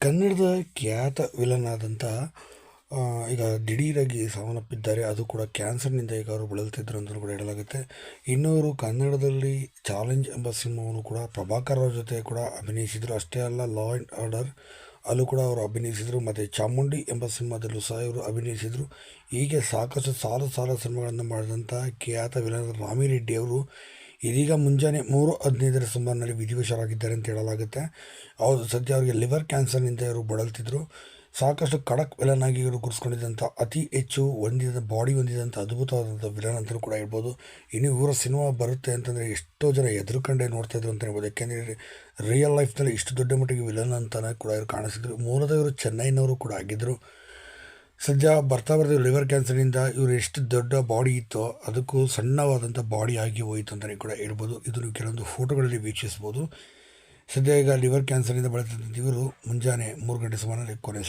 ಕನ್ನಡದ ಖ್ಯಾತ ವಿಲನ್ ಆದಂಥ ಈಗ ದಿಢೀರಾಗಿ ಸಾವನ್ನಪ್ಪಿದ್ದಾರೆ. ಅದು ಕೂಡ ಕ್ಯಾನ್ಸರ್ನಿಂದ ಈಗ ಅವರು ಬಳಲ್ತಿದ್ದರು ಅಂತಲೂ ಕೂಡ ಹೇಳಲಾಗುತ್ತೆ. ಇನ್ನು ಕನ್ನಡದಲ್ಲಿ ಚಾಲೆಂಜ್ ಎಂಬ ಸಿನಿಮಾವನ್ನು ಕೂಡ ಪ್ರಭಾಕರ್ ಅವ್ರ ಜೊತೆ ಕೂಡ ಅಭಿನಯಿಸಿದರು. ಅಷ್ಟೇ ಅಲ್ಲ, ಲಾ ಆ್ಯಂಡ್ ಆರ್ಡರ್ ಅಲ್ಲೂ ಕೂಡ ಅವರು ಅಭಿನಯಿಸಿದರು. ಮತ್ತು ಚಾಮುಂಡಿ ಎಂಬ ಸಿನಿಮಾದಲ್ಲೂ ಸಹ ಇವರು ಅಭಿನಯಿಸಿದರು. ಹೀಗೆ ಸಾಕಷ್ಟು ಸಾಲು ಸಾಲ ಸಿನಿಮಾಗಳನ್ನು ಮಾಡಿದಂಥ ಖ್ಯಾತ ವಿಲನ್ ರಾಮಿರೆಡ್ಡಿ ಅವರು ಇದೀಗ ಮುಂಜಾನೆ ಮೂರು ಹದಿನೈದರ ಸುಮಾರಿನಲ್ಲಿ ವಿಧಿವಶರಾಗಿದ್ದಾರೆ ಅಂತ ಹೇಳಲಾಗುತ್ತೆ. ಹೌದು, ಸದ್ಯ ಅವರಿಗೆ ಲಿವರ್ ಕ್ಯಾನ್ಸರ್ನಿಂದ ಇವರು ಬಳಲ್ತಿದ್ರು. ಸಾಕಷ್ಟು ಖಡಕ್ ವಿಲನ್ ಆಗಿ ಇವರು ಗುರುಸ್ಕೊಂಡಿದ್ದಂಥ ಅತಿ ಹೆಚ್ಚು ಹೊಂದಿದ, ಬಾಡಿ ಹೊಂದಿದಂಥ ಅದ್ಭುತವಾದಂಥ ವಿಲನ್ ಅಂತಲೂ ಕೂಡ ಹೇಳ್ಬೋದು. ಇನ್ನು ಇವರ ಸಿನಿಮಾ ಬರುತ್ತೆ ಅಂತಂದರೆ ಎಷ್ಟೋ ಜನ ಎದುರುಕಂಡೆ ನೋಡ್ತಾಯಿದ್ರು ಅಂತ ಹೇಳ್ಬೋದು. ಯಾಕೆಂದರೆ ರಿಯಲ್ ಲೈಫ್ನಲ್ಲಿ ಇಷ್ಟು ದೊಡ್ಡ ಮಟ್ಟಿಗೆ ವಿಲನ್ ಅಂತಲೇ ಕೂಡ ಇವರು ಕಾಣಿಸಿದ್ರು. ಮೂಲದ ಇವರು ಚೆನ್ನೈನವರು ಕೂಡ ಆಗಿದ್ದರು ಸದ್ಯ ಬರ್ತಾ ಬರ್ತಾ ಲಿವರ್ ಕ್ಯಾನ್ಸರ್ನಿಂದ ಇವರು ಎಷ್ಟು ದೊಡ್ಡ ಬಾಡಿ ಇತ್ತೋ ಅದಕ್ಕೂ ಸಣ್ಣವಾದಂಥ ಬಾಡಿ ಆಗಿ ಹೋಯಿತು ಅಂತಲೇ ಕೂಡ ಹೇಳ್ಬೋದು. ಇದನ್ನು ಕೆಲವೊಂದು ಫೋಟೋಗಳಲ್ಲಿ ವೀಕ್ಷಿಸ್ಬೋದು. ಸದ್ಯ ಈಗ ಲಿವರ್ ಕ್ಯಾನ್ಸರ್ನಿಂದ ಬಳಲ್ತಿದ್ದಂಥ ಇವರು ಮುಂಜಾನೆ ಮೂರು ಗಂಟೆ ಸುಮಾರಲ್ಲಿ ಕೊನೆ